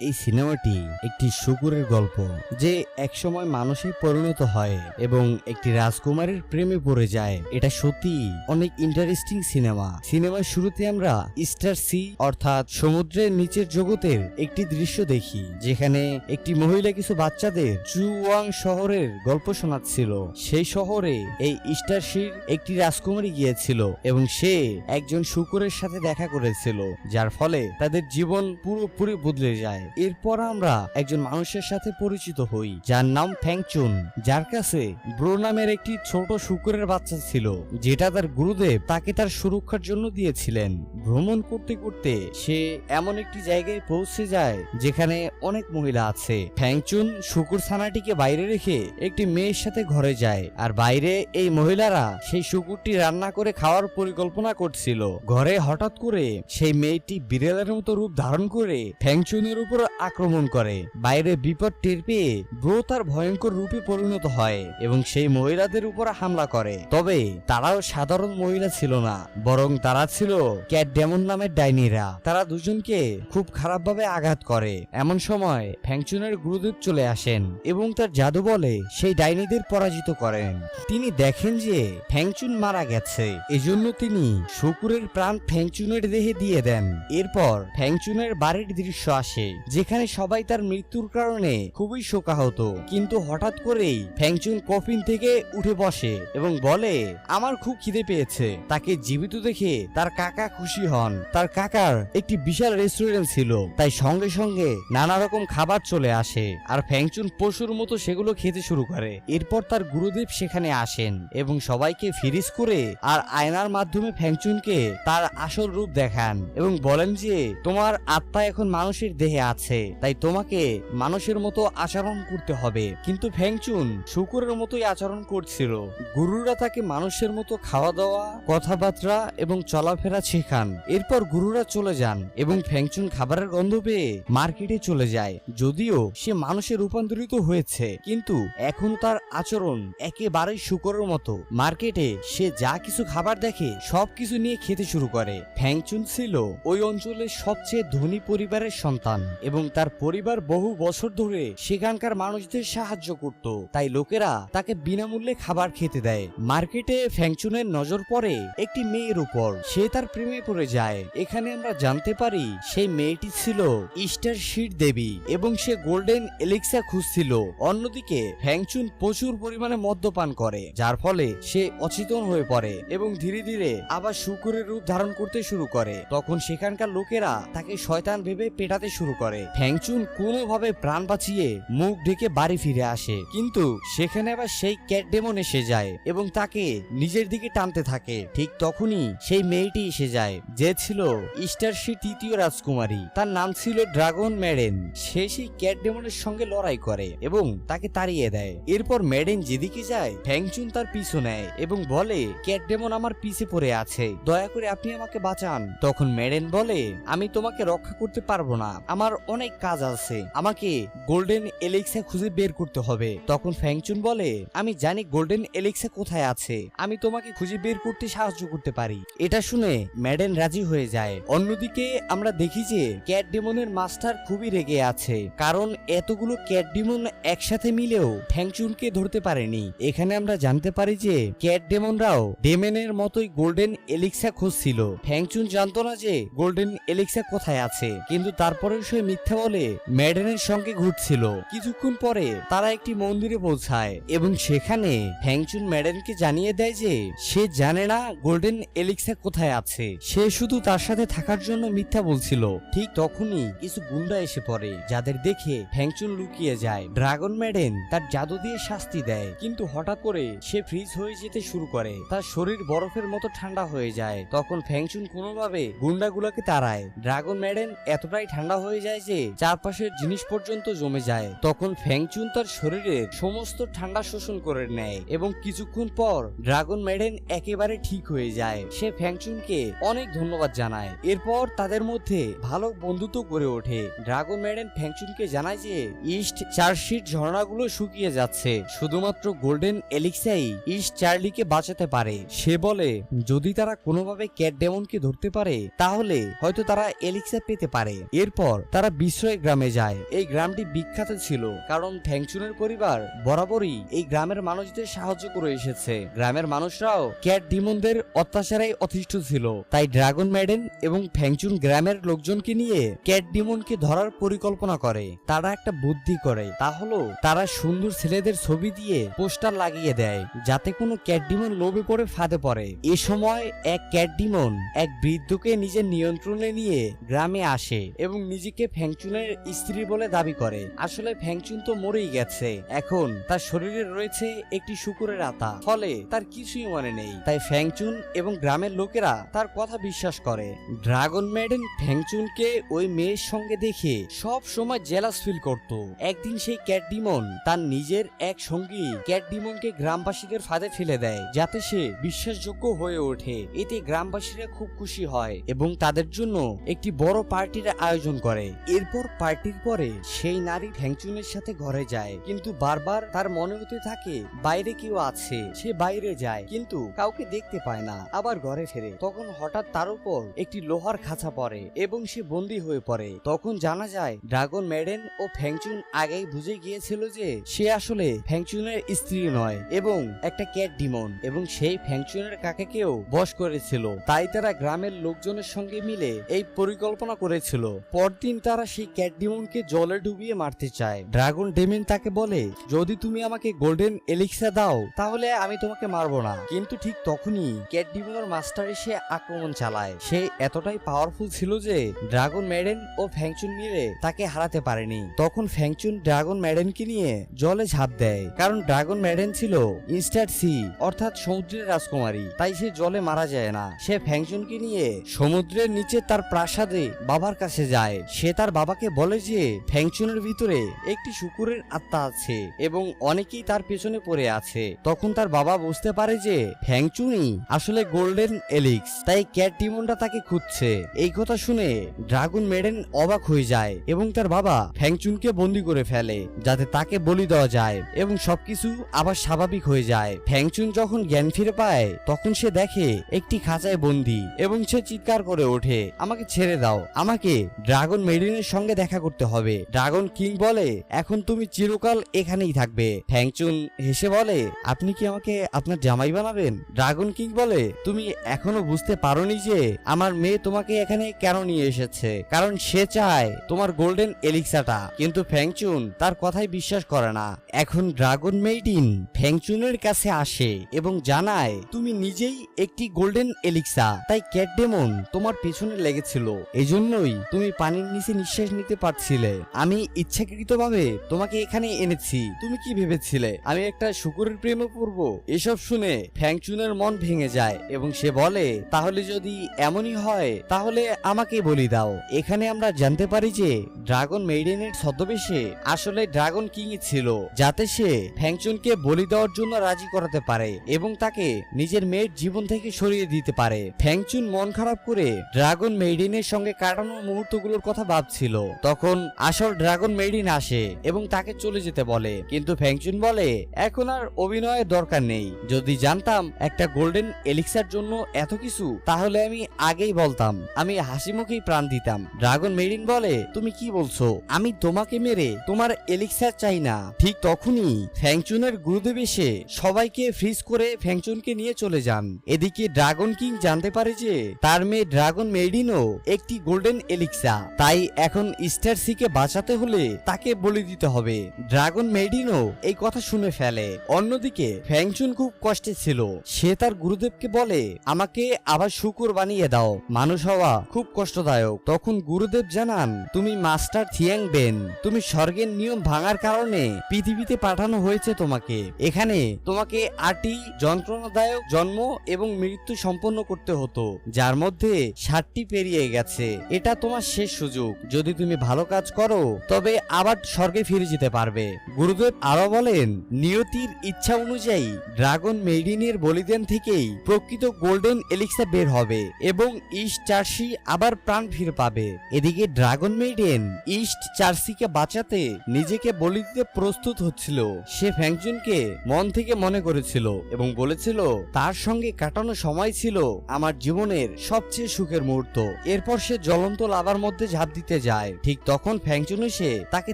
এই সিনেমাটি একটি শুকুরের গল্প যে একসময় মানুষে পরিণত হয় এবং একটি রাজকুমারীর প্রেমে পড়ে যায়। এটা সত্যি অনেক ইন্টারেস্টিং সিনেমা সিনেমার শুরুতে আমরা স্টার সি অর্থাৎ সমুদ্রের নিচের জগতের একটি দৃশ্য দেখি, যেখানে একটি মহিলা কিছু বাচ্চাদের চুয়াং শহরের গল্প শোনাচ্ছিল। সেই শহরে এই স্টার সির একটি রাজকুমারী গিয়েছিল এবং সে একজন শুকুরের সাথে দেখা করেছিল, যার ফলে তাদের জীবন পুরোপুরি বদলে যায়। এরপর আমরা একজন মানুষের সাথে পরিচিত হই, যার নাম ফ্যাংচুন যার কাছে ব্রো নামের একটি ছোট শুকুরের বাচ্চা ছিল, যেটা তার গুরুদেব তাকে তার সুরক্ষার জন্য দিয়েছিলেন। ভ্রমণ করতে করতে সে এমন একটি জায়গায় পৌঁছে যায়, যেখানে অনেক মহিলা আছে। ফ্যাংচুন শুকুর ছানাটিকে বাইরে রেখে একটি মেয়ের সাথে ঘরে যায়, আর বাইরে এই মহিলারা সেই শুকুরটি রান্না করে খাওয়ার পরিকল্পনা করছিল। ঘরে হঠাৎ করে সেই মেয়েটি বিড়ালের মতো রূপ ধারণ করে ফ্যাংচুনের উপর আক্রমণ করে। বাইরে বিপদ টের পেয়ে ব্রো তার ভয়ঙ্কর রূপে পরিণত হয় এবং সেই মহিলাদের উপর হামলা করে। তবে তারাও সাধারণ মহিলা ছিল না, বরং তারা ছিল ক্যাট ডেমন নামের ডাইনিরা। তারা দুজনকে খুব খারাপভাবে আঘাত করে। এমন সময় ফ্যাংচুনের গুরুদেব চলে আসেন এবং তার জাদু বলে সেই ডাইনিদের পরাজিত করেন। তিনি দেখেন যে ফ্যাংচুন মারা গেছে। এজন্য তিনি শুকুরের প্রাণ ফ্যাংচুনের দেহে দিয়ে দেন। এরপর ফ্যাংচুনের বাড়ির দৃশ্য আসে। যেখানে সবাই তার মৃত্যুর কারণে খুবই শোকাহত। কিন্তু হঠাৎ করেই ফ্যাংচুন কফিন থেকে উঠে বসে এবং বলে, আমার খুব খিদে পেয়েছে। তাকে জীবিত দেখে তার কাকা খুশি হন। তার কাকার একটি বিশাল রেস্টুরেন্ট ছিল, তাই সঙ্গে সঙ্গে নানা রকম খাবার চলে আসে আর ফ্যাংচুন পশুর মতো সেগুলো খেতে শুরু করে। এরপর তার গুরুদেব সেখানে আসেন এবং সবাইকে ফিরিস করে আর আয়নার মাধ্যমে ফ্যাংচুনকে তার আসল রূপ দেখান এবং বলেন যে, তোমার আত্মা এখন মানুষের দেহে আছে। তাই তোমাকে মানুষের মতো আচরণ করতে হবে। কিন্তু ফ্যাংচুন শুকুরের মতোই আচরণ করছিল। গুরুরা তাকে মানুষের মতো খাওয়া দাওয়া কথাবার্তা এবং চলাফেরা শেখান। এরপর গুরুরা চলে যান এবং ফ্যাংচুন খাবারের গন্ধ পেয়ে মার্কেটে চলে যায়। যদিও সে মানুষে রূপান্তরিত হয়েছে, কিন্তু এখন তার আচরণ একেবারেই শুকরের মতো। মার্কেটে সে যা কিছু খাবার দেখে সবকিছু নিয়ে খেতে শুরু করে। ফ্যাংচুন ছিল ওই অঞ্চলের সবচেয়ে ধনী পরিবারের সন্তান এবং তার পরিবার বহু বছর ধরে সেখানকার মানুষদের সাহায্য করত। তাই লোকেরা তাকে বিনামূল্যে খাবার খেতে দেয়। মার্কেটে ফ্যাংচুনের নজর পড়ে একটি মেয়ের উপর। সে তার প্রেমে পড়ে যায়। এখানে আমরা জানতে পারি, সেই মেয়েটি ছিল ইস্টার শির দেবী এবং সে গোল্ডেন এলিক্সা খুঁজছিল। অন্যদিকে ফ্যাংচুন প্রচুর পরিমাণে মদ্যপান করে, যার ফলে সে অচেতন হয়ে পড়ে এবং ধীরে ধীরে আবার শুকুরের রূপ ধারণ করতে শুরু করে। তখন সেখানকার লোকেরা তাকে শয়তান ভেবে পেটাতে শুরু করে। ফ্যাংচুন কোনোভাবে প্রাণ বাঁচিয়ে মুখ ঢেকে বাড়ি ফিরে আসে। কিন্তু সেখানে আবার সেই ক্যাট ডেমন এসে যায় এবং তাকে নিজের দিকে টানতে থাকে। ঠিক তখনই সেই মেয়েটি এসে যায়, যে ছিল ইস্টারশি তৃতীয় রাজকুমারী। তার নাম ছিল ড্রাগন ম্যাডেন। সে সেই ক্যাট ডেমনের সঙ্গে লড়াই করে এবং তাকে তাড়িয়ে দেয়। এরপর ম্যাডেন যেদিকে যায় ফ্যাংচুন তার পিছু নেয় এবং বলে, ক্যাট ডেমন আমার পিছে পড়ে আছে। দয়া করে আপনি আমাকে বাঁচান। তখন ম্যাডেন বলে, আমি তোমাকে রক্ষা করতে পারব না। আমার অনেক কাজ আছে। আমাকে গোল্ডেন এলিক্সা খুঁজে বের করতে হবে। তখন ফ্যাংচুন বলে, আমি জানি গোল্ডেন এলিক্সা কোথায় আছে। আমি তোমাকে খুঁজে বের করতে সাহায্য করতে পারি। এটা শুনে ম্যাডেন রাজি হয়ে যায়। অন্যদিকে আমরা দেখি যে ক্যাট ডেমনের মাস্টার খুবই রেগে আছে। কারণ এতগুলো ক্যাট ডেমন একসাথে মিলেও ফ্যাংচুনকে ধরতে পারেনি। এখানে আমরা জানতে পারি যে ক্যাট ডেমনরাও ডেমেনের মতোই গোল্ডেন এলিক্সা খুঁজছিল। ফ্যাংচুন জানতো না যে গোল্ডেন এলিক্সা কোথায় আছে। কিন্তু তারপরেও সে মিথ্যা বলে ম্যাডেনের সঙ্গে ঘুরছিল। কিছুক্ষণ পরে তারা একটি মন্দিরে পৌঁছায় এবং সেখানে ফ্যাংচুন ম্যাডেনকে জানিয়ে দেয় যে সে জানে না গোল্ডেন এলিক্সা কোথায় আছে। সে শুধু তার সাথে থাকার জন্য মিথ্যা বলছিল। ঠিক তখনই কিছু গুন্ডা এসে পড়ে, যাদের দেখে ফ্যাংচুন লুকিয়ে যায়। ড্রাগন ম্যাডেন তার জাদু দিয়ে শাস্তি দেয়, কিন্তু হঠাৎ করে সে ফ্রিজ হয়ে যেতে শুরু করে। তার শরীর বরফের মতো ঠান্ডা হয়ে যায়। তখন ফ্যাংচুন কোনোভাবে গুন্ডাগুলোকে তাড়ায়। ড্রাগন ম্যাডেন এতটাই ঠান্ডা হয়ে যায় যে চারপাশের জিনিস পর্যন্ত জমে যায়। তখন ফ্যাংচুন তার শরীরের সমস্ত ঠান্ডা শোষণ করে নেয় এবং কিছুক্ষণ পর ড্রাগন ম্যাডেন একেবারে ঠিক হয়ে যায়। সে ফ্যাংচুনকে অনেক ধন্যবাদ জানায়। এরপর তাদের মধ্যে ভালো বন্ধুত্ব গড়ে ওঠে। ড্রাগন ম্যাডেন ফ্যাংচুনকে জানায় যে, ইস্ট চার্জশিট ঝর্ণাগুলো শুকিয়ে যাচ্ছে। শুধুমাত্র গোল্ডেন এলিক্সাই ইস্ট চার্লিকে বাঁচাতে পারে। সে বলে, যদি তারা কোনোভাবে ক্যাট ডেমনকে ধরতে পারে, তাহলে হয়তো তারা এলিক্সা পেতে পারে। এরপর তারা তারা বিশ্রয় গ্রামে যায় এই গ্রামটি বিখ্যাত ছিল কারণ ফ্যাংচুনের পরিবার বরাবরই এই গ্রামের মানুষদের সাহায্য করে এসেছে। গ্রামের মানুষরাও ক্যাট ডিমনদের অত্যাচারে অতিষ্ঠ ছিল। তাই ড্রাগন ম্যাডেন এবং ফ্যাংচুন গ্রামের লোকজনকে নিয়ে ক্যাট ডিমনকে ধরার পরিকল্পনা করে। তারা একটা বুদ্ধি করে। তা হলো, তারা সুন্দর ছেলেদের ছবি দিয়ে পোস্টার লাগিয়ে দেয়, যাতে কোনো ক্যাট ডিমন লোভে পড়ে ফাঁদে পড়ে। এ সময় এক ক্যাট ডিমন এক বৃদ্ধকে নিজের নিয়ন্ত্রণে নিয়ে গ্রামে আসে এবং নিজেকে ফ্যাংচুনের স্ত্রী বলে দাবি করে। আসলে ফ্যাংচুন তো মরেই গেছে। এখন তার শরীরে রয়েছে একটি শুকুরের আতা। ফলে তার কিছুই মনে নেই। তাই ফ্যাংচুন এবং গ্রামের লোকেরা তার কথা বিশ্বাস করে। ড্রাগন ম্যাডেন ফ্যাংচুনকে ওই মেয়ের সঙ্গে দেখে সব সময় জেলাস ফিল করত। একদিন সেই ক্যাট ডিমন তার নিজের এক সঙ্গী ক্যাট ডিমনকে গ্রামবাসীদের ফাঁদে ফেলে দেয়, যাতে সে বিশ্বাসযোগ্য হয়ে ওঠে। এতে গ্রামবাসীরা খুব খুশি হয় এবং তাদের জন্য একটি বড় পার্টির আয়োজন করে। এরপর পার্টির পরে সেই নারী ফ্যাংচুনের সাথে ঘরে যায়। কিন্তু বারবার তার মনে হতে থাকে, বাইরে কেউ আছে, সে বাইরে যায়, কিন্তু কাউকে দেখতে পায় না, আবার ঘরে ফেরে। তখন হঠাৎ তার উপর একটি লোহার খাঁচা পড়ে এবং সে বন্দী হয়ে পড়ে। তখন জানা যায়, ড্রাগন ম্যাডেন ও ফ্যাংচুন আগেই বুঝে গিয়েছিল যে সে আসলে ফ্যাংচুনের স্ত্রী নয় এবং একটা ক্যাট ডিমন এবং সেই ফ্যাংচুনের কাকাকেও বশ করেছিল। তাই তারা গ্রামের লোকজনের সঙ্গে মিলে এই পরিকল্পনা করেছিল। পরদিন তারা সেই ক্যাট ডিমনকে জলে ডুবিয়ে মারতে চায়। ড্রাগন ডেমিন তাকে বলে, যদি তুমি আমাকে গোল্ডেন এলিক্সা দাও, তাহলে আমি তোমাকে মারবো না। কিন্তু ঠিক তখনই ক্যাট ডিমনের মাস্টার এসে আক্রমণ চালায়। সে এতটাই পাওয়ারফুল ছিল যে ড্রাগন ম্যাডেন ও ফ্যাংচুন মিলে তাকে হারাতে পারেনি। তখন ফ্যাংচুন ড্রাগন ম্যাডেনকে নিয়ে জলে ঝাঁপ দেয়, কারণ ড্রাগন ম্যাডেন ছিল ইনস্টার সি, অর্থাৎ সমুদ্রের রাজকুমারী। তাই সে জলে মারা যায় না। সে ফ্যাংচুনকে নিয়ে সমুদ্রের নিচে তার প্রাসাদে বাবার কাছে যায়। সে তার বাবাকে বলে যে ফ্যাংচুনের ভিতরে একটি শুকুরের আত্মা আছে এবং অনেকেই তার পেছনে পড়ে আছে। তখন তার বাবা বুঝতে পারে যে ফ্যাংচুনই আসলে গোল্ডেন এলিক্স, তাই ক্যাট ডিমনটা তাকে খুঁজছে। এই কথা শুনে ড্রাগন মেডেন অবাক হয়ে যায় এবং তার বাবা ফ্যাংচুনকে বন্দি করে ফেলে, যাতে তাকে বলি দেওয়া যায় এবং সবকিছু আবার স্বাভাবিক হয়ে যায়। ফ্যাংচুন যখন জ্ঞান ফিরে পায়, তখন সে দেখে একটি খাঁচায় বন্দি এবং সে চিৎকার করে ওঠে, আমাকে ছেড়ে দাও, আমাকে ড্রাগন মেডিনের সঙ্গে দেখা করতে হবে। ড্রাগন কিং বলে, এখন তুমি চিরকাল এখানেই থাকবে। ফ্যাংচুন হেসে বলে, আপনি কি আমাকে আপনার জামাই বানাবেন? ড্রাগন কিং বলে, তুমি এখনও বুঝতে পারোনি যে আমার মেয়ে তোমাকে এখানে কেন নিয়ে এসেছে। কারণ সে চায় তোমার গোল্ডেন এলিক্সাটা। কিন্তু ফ্যাংচুন তার কথাই বিশ্বাস করে না। এখন ড্রাগন মেইডিন ফ্যাংচুনের কাছে আসে এবং জানায়, তুমি নিজেই একটি গোল্ডেন এলিক্সা। তাই ক্যাট ডেমন তোমার পেছনে লেগেছিল। এজন্যই তুমি পানির নিচে নিঃশ্বাস নিতে পারছিলে। আমি ইচ্ছাকৃতভাবে তোমাকে এখানে এনেছি। তুমি কি ভেবেছিলে? আমি একটা শুকুরের প্রেমে পড়ব এসব শুনে ফ্যাংচুনের মন ভেঙে যায় এবং সে বলে, তাহলে যদি এমনই হয়, তাহলে আমাকে বলি দাও। এখানে আমরা জানতে পারি যে ড্রাগন মেইডেনের ছদ্মবেশে আসলে ড্রাগন কিং ছিল, যাতে সে ফ্যাংচুনকে বলি দেওয়ার জন্য রাজি করাতে পারে এবং তাকে নিজের মেয়ের জীবন থেকে সরিয়ে দিতে পারে। ফ্যাংচুন মন খারাপ করে ড্রাগন মেইডেনের সঙ্গে কাটানো মুহূর্তগুলোর কথা ভাবছিল তখন আসল ড্রাগন মেইডিন আসে এবং তাকে চলে যেতে বলে। কিন্তু ফ্যাংচুন বলে, এখন আর অভিনয়ের দরকার নেই। যদি জানতাম একটা গোল্ডেন এলিক্সার জন্য এত কিছু, তাহলে আমি আগেই বলতাম, আমি হাসি মুখেই প্রাণ দিতাম। ড্রাগন মেরিন বলে, তুমি কি বলছো? আমি তোমাকে মেরে তোমার এলিক্সার চাই না। ঠিক তখনই ফ্যাংচুনের গুরুদেব এসে সবাইকে ফ্রিজ করে ফ্যাংচুনকে নিয়ে চলে যান। এদিকে ড্রাগন কিং জানতে পারে যে, তার মেয়ে ড্রাগন মেরিনও একটি গোল্ডেন এলিক্সা। তাই এখন স্টার সিকে বাঁচাতে হলে তাকে বলে দিতে হবে। ড্রাগন মেডিনও এই কথা শুনে ফেলে। অন্যদিকে ফ্যাংচুন খুব কষ্টে ছিল। সে তার গুরুদেবকে বলে, আমাকে আবার শুকুর বানিয়ে দাও। মানুষ হওয়া খুব কষ্টদায়ক। তখন গুরুদেব জানান, তুমি মাস্টার থিয়াং বেন তুমি স্বর্গের নিয়ম ভাঙার কারণে পৃথিবীতে পাঠানো হয়েছে তোমাকে। এখানে তোমাকে আটটি যন্ত্রণাদায়ক জন্ম এবং মৃত্যু সম্পন্ন করতে হতো, যার মধ্যে ষাটটি পেরিয়ে গেছে। এটা তোমার শেষ সুযোগ। যদি তুমি ভালো কাজ করো, তবে আবার স্বর্গে ফিরে যেতে পারবে। গুরুদেব আরও বলেন, নিয়তির ইচ্ছা অনুযায়ী ড্রাগন মেডিনের বলিদান থেকেই প্রকৃত গোল্ডেন এলিক্সা বের হবে এবং ইস্ট চার্সি আবার প্রাণ ফিরে পাবে। এদিকে ড্রাগন মেইডেন ইস্ট চার্সিকে বাঁচাতে নিজেকে বলি দিতে প্রস্তুত হচ্ছিল। সে ফ্যাংচুনকে মন থেকে মনে করেছিল এবং বলেছিল, তার সঙ্গে কাটানো সময় ছিল আমার জীবনের সবচেয়ে সুখের মুহূর্ত। এরপর সে জ্বলন্ত লাভার মধ্যে ঝাঁপ দিতে দিতে যায়। ঠিক তখন ফ্যাংচুন এসে তাকে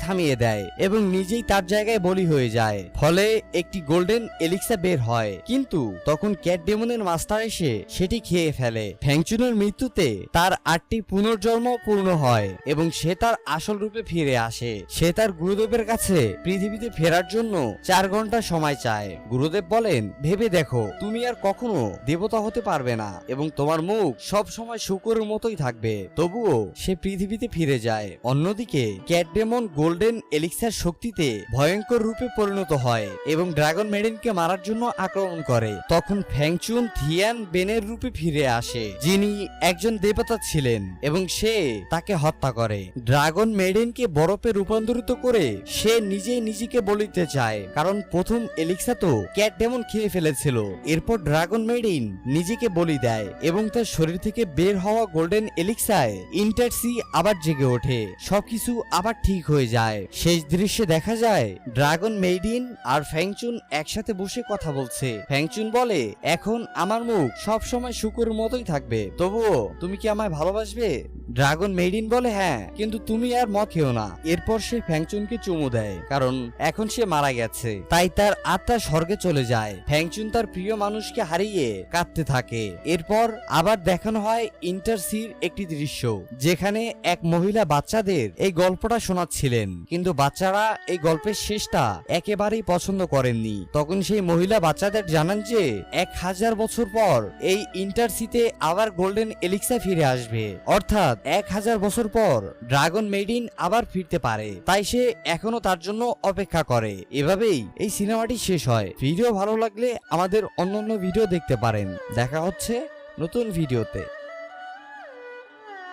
থামিয়ে দেয় এবং নিজেই তার জায়গায় বলি হয়ে যায়। ফলে একটি গোল্ডেন এলিক্সা বের হয়। কিন্তু তখন ক্যাট ডেমনের মাস্টার এসে সেটি খেয়ে ফেলে। ফ্যাংচুনের মৃত্যুতে তার আটটি পুনর্জন্ম পূর্ণ হয় এবং সে তার আসল রূপে ফিরে আসে। সে তার গুরুদেবের কাছে পৃথিবীতে ফেরার জন্য চার ঘণ্টা সময় চায়। গুরুদেব বলেন, ভেবে দেখো, তুমি আর কখনো দেবতা হতে পারবে না এবং তোমার মুখ সব সময় শুকরের মতোই থাকবে। তবুও সে পৃথিবীতে ফিরে যায়। অন্যদিকে ক্যাটডেমন গোল্ডেন এলিক্সার শক্তিতে ভয়ঙ্কর রূপে পরিণত হয় এবং ড্রাগন মেডেনকে মারার জন্য আক্রমণ করে। তখন ফ্যাংচুন থিয়ান বেনের রূপে ফিরে আসে, যিনি একজন দেবতা ছিলেন এবং সে তাকে হত্যা করে। ড্রাগন মেডেনকে বরফে রূপান্তরিত করে সে নিজেই নিজেকে বলিতে চায়, কারণ প্রথম এলিক্সা তো ক্যাট ডেমন খেয়ে ফেলেছিল। এরপর ড্রাগন মেডিন নিজেকে বলি দেয় এবং তার শরীর থেকে বের হওয়া গোল্ডেন এলিক্সায় ইন্টারসি আবার জেগে ওঠে। সবকিছু আবার ঠিক হয়ে যায়। শেষ দৃশ্যে দেখা যায়, ড্রাগন মেডিন আর ফ্যাংচুন একসাথে বসে কথা বলছে। ফ্যাংচুন বলে, এখন আমার মুখ সব সময় শুকুরের মতোই থাকবে। তবুও, তুমি কি আমায় ভালোবাসবে? ড্রাগন মেডিন বলে হ্যাঁ কিন্তু তুমি আর মদ খেও না। এরপর সে ফ্যাংচুনকে চুমু দেয়, কারণ এখন সে মারা গেছে। তাই তার আত্মা স্বর্গে চলে যায়। ফ্যাংচুন তার প্রিয় মানুষকে হারিয়ে কাঁদতে থাকে। এরপর আবার দেখানো হয় ইন্টারসির একটি দৃশ্য, যেখানে এক মহিলা বাচ্চাদের এই গল্পটা শোনাচ্ছিলেন। কিন্তু বাচ্চারা এই গল্পের শেষটা একেবারেই পছন্দ করেননি। তখন সেই মহিলা বাচ্চাদের জানান যে, এক হাজার বছর পর এই ইন্টারসিতে আবার গোল্ডেন এলিক্সা ফিরে আসবে। অর্থাৎ এক হাজার বছর পর ড্রাগন মেডিন আবার ফিরতে পারে। তাই সে এখনও তার জন্য অপেক্ষা করে। এভাবেই এই সিনেমাটি শেষ হয়। ভিডিও ভালো লাগলে আমাদের অন্যান্য ভিডিও দেখতে পারেন। দেখা হচ্ছে নতুন ভিডিওতে।